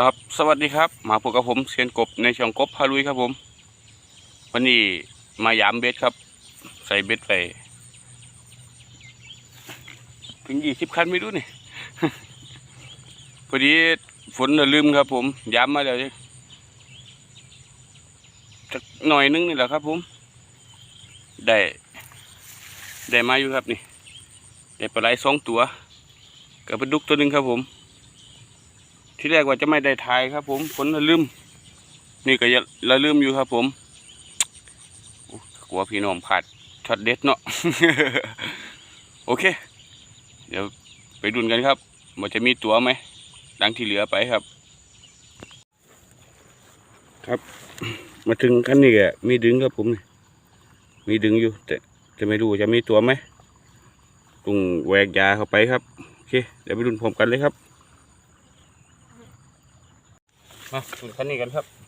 ครับ สวัสดีครับ มาพบกับผมเซียนกบในช่องกบพาลุยครับผม วันนี้มายามเบ็ดครับ ใส่เบ็ดไป ถึงยี่สิบคันไม่รู้นี่ พอดีฝนลืมครับ ผมยามมาแล้วจักหน่อยนึงนี่แหละครับ ผม ได้ได้มาอยู่ครับนี่ได้ปลาไหลสองตัวกับปลาดุกตัวหนึ่งครับผม ที่แรกว่าจะไม่ได้ถ่ายครับ ผมฝนละลืม นี่ก็ยละลืมอยู่ครับ ผมกลัวพี่น้องพลาดช็อตเด็ดเนาะโอเค เดี๋ยวไปดุนกันครับว่าจะมีตัวไหมดังที่เหลือไปครับ ครับ มาถึงขั้นนี้ก็มีดึงครับผมมีดึงอยู่ แต่จะไม่รู้จะมีตัวไหมต้องแหวกยาเข้าไปครับโอเคเดี๋ยวไปดุนพร้อมกันเลยครับ มาดูคันนี้กันครับ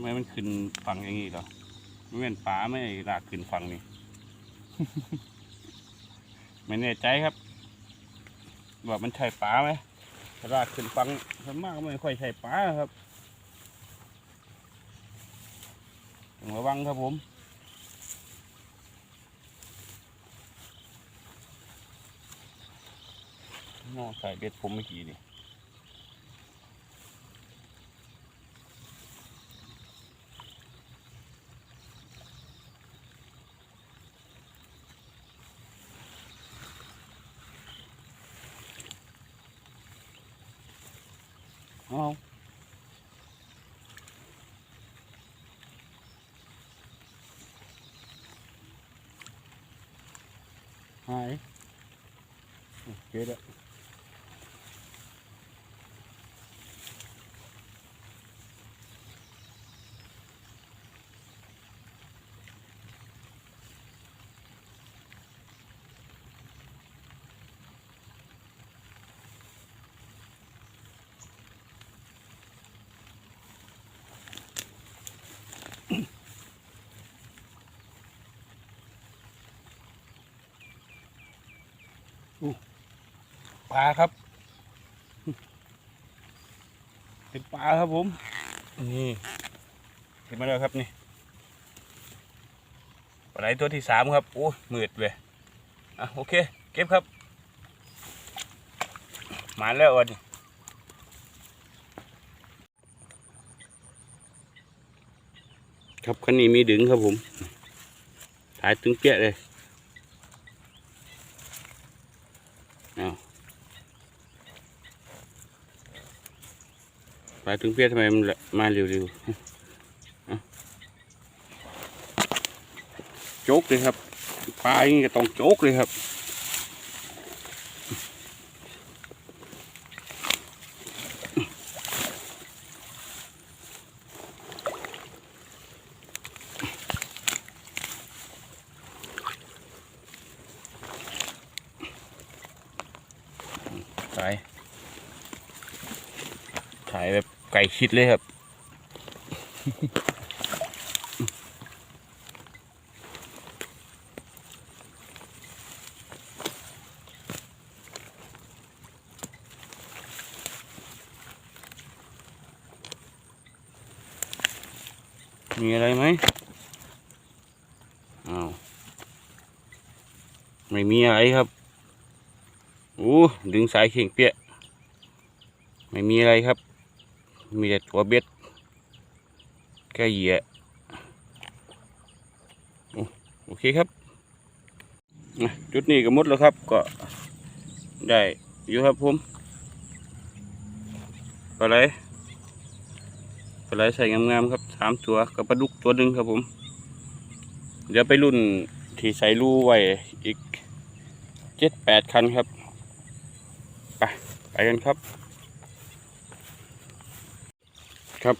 ไมมันขึ้นฝั่งอย่างนี้เหรอไม่เป็นฟ้าไม่ลากขึ้นฝั่งนี่ ไม่แน่ใจครับ ว่ามันใช่ปลาไหมถ้าลากขึ้นฝั่งส่วนมากก็ไม่ค่อยใช่ปลาครับต้องระวังครับผมนอใส่เบ็ดผมเมื่อกี้นี่ เอาห ล้วปลาครับ เป็นปลาครับผม นี่เห็นมาแล้วครับนี่ปลาไหลตัวที่สามครับ โอ้ยมืดเลยอะโอเค เก็บครับมาแล้ววันนี้ครับคันนี้มีดึงครับผมถ่ายตึงเปี้ยเลยเอา ปลาตึงเปี้ยทำไมมันมาเร็วๆโจกเลยครับปลาอย่างนี้ก็ต้องโจกเลยครับถ่ายถ่ายแบบ ก่ชิดเลยครับ มีอะไรไหมอ้าวไม่มีอะไรครับโอ้ดึงสายเข่งเปี้ย ไม่มีอะไรครับ มีแต่ตัวเบ็ดแค่เหยียโอ้โอเคครับจุดนี้ก็หมดแล้วครับ ก็ได้อยู่ครับผมปลาไหลปลาไหลใส่งามๆครับสามตัวกับปลาดุกตัวหนึ่งครับผม เดี๋ยวไปรุ่นที่ใส่รูไว้อีกเจ็ดแปดคันครับ ไป ไปกันครับ ครับ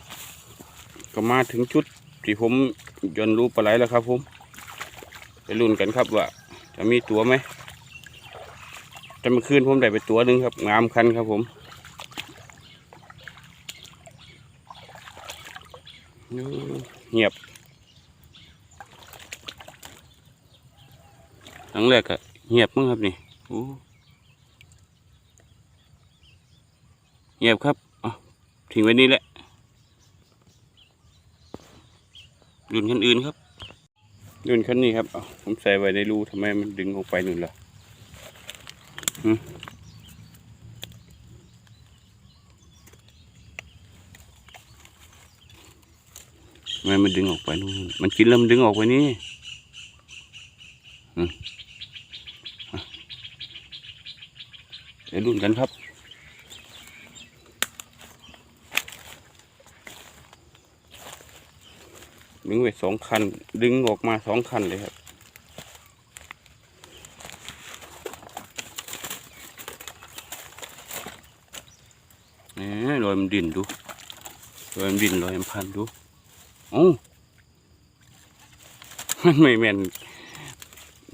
ก็มาถึงจุดที่ผมยนรูปลาไหลแล้วครับผม ไปรุ่นกันครับว่า จะมีตัวไหมแต่เมื่อคืนผมได้ไปตัวหนึ่งครับ งามคันครับผมเงียบครั้งแรกอะเงียบมั้งครับนี่โอ้เงียบครับอาทิ้งไว้นี่แหละ รุ่นคันอื่นครับ รุ่นคันนี้ครับผมใส่ไว้ในรูทำไมมันดึงออกไปนู่นล่ะทำไมมันดึงออกไปนู่นมันกินแล้วมันดึงออกไปนี่อะเดี๋ยวรุ่นกันครับ ดึงไว้สองคัน ดึงออกมาสองคันเลยครับ นี่รอยมันดินดูรอยมันดินรอยมันพันดูโอ้มันไม่แม่น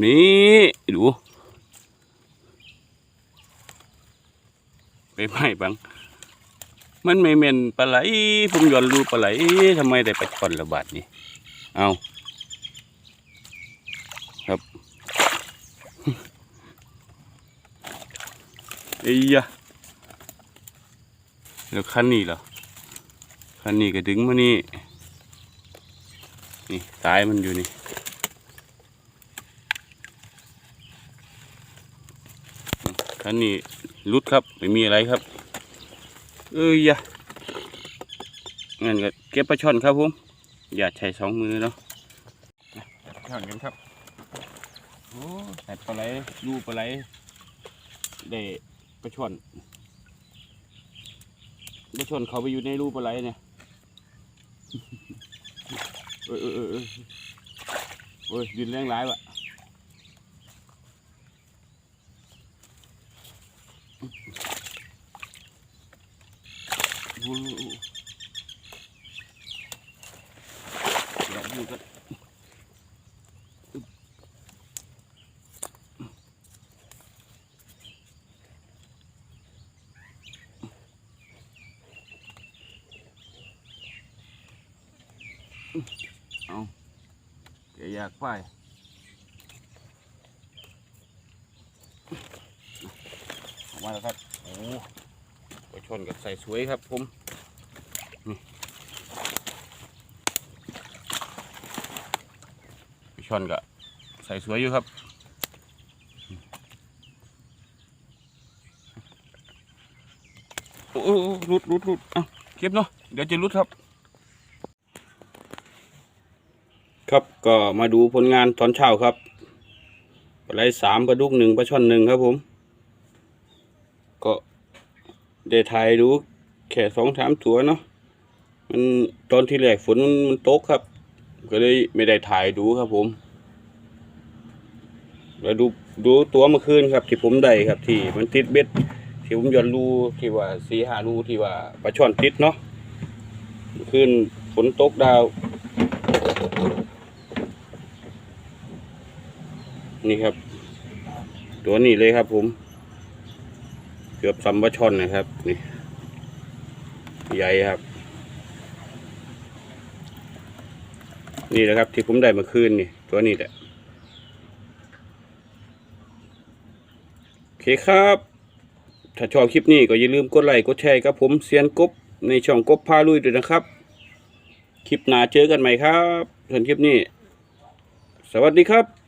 นี่ดูไปไหมบัง มันไม่แม่นปลาไหลผมย้อนรูปลาไหลทำไมได้ปลาช่อนระบาดนี่เอาครับเอ้ยยะแล้วคันนี้เหรอคันนี้ก็ดึงมานี่นี่สายมันอยู่นี่คันนี้รุดครับไม่มีอะไรครับ เอ้ยยะงั้นก็เก็บปลาช่อนครับผมอย่าใช้สองมือเนาะช่อนกันครับโอ้แต่ปลาไหลรูปลาไหลได้ปลาช่อนปลาช่อนเขาไปอยู่ในรูปลาไหลเนี่ยเออเออเออเออโอ้ยดินแรงร้ายวะโอ้โหเดี๋ยวดูกันเอาเดี๋ยวอยา กไปมาแล้วครับ โอ้ไปชนกับใส่สวยครับผมพี่ชนก็ใส่สวยอยู่ครับโอ้รุดรุดรุดอ้าเก็บเนาะ เดี๋ยวจะรุดครับ ครับก็มาดูผลงานตอนเช้าครับปลาไหลสามปลาดุกหนึ่งปลาช่อนหนึ่งครับผม ก็ได้ถ่ายดูแค่สองสามตัวเนาะมันตอนที่แรกฝนมันตกครับ ก็เลยไม่ได้ถ่ายดูครับผมแล้วดูดูตัวเมื่อคืนครับ ที่ผมได้ครับ ที่มันติดเบ็ดที่ผมย้อนรูที่ว่าสีหารูที่ว่าปลาช่อนติดเนาะเมื่อคืนฝนตกดาว นี่ครับ ตัวนี้เลยครับ ผม เกือบซัมปลาช่อนนะครับ นี่ ใหญ่ครับ นี่แหละครับ ที่ผมได้เมื่อคืนนี่ ตัวนี้แหละโอเคครับ ถ้าชอบคลิปนี้ก็อย่าลืมกดไลค์กดแชร์กับผมเซียนกบในช่องกบพาลุยด้วยนะครับ คลิปหน้าเจอกันใหม่ครับส่วนคลิปนี้ สวัสดีครับ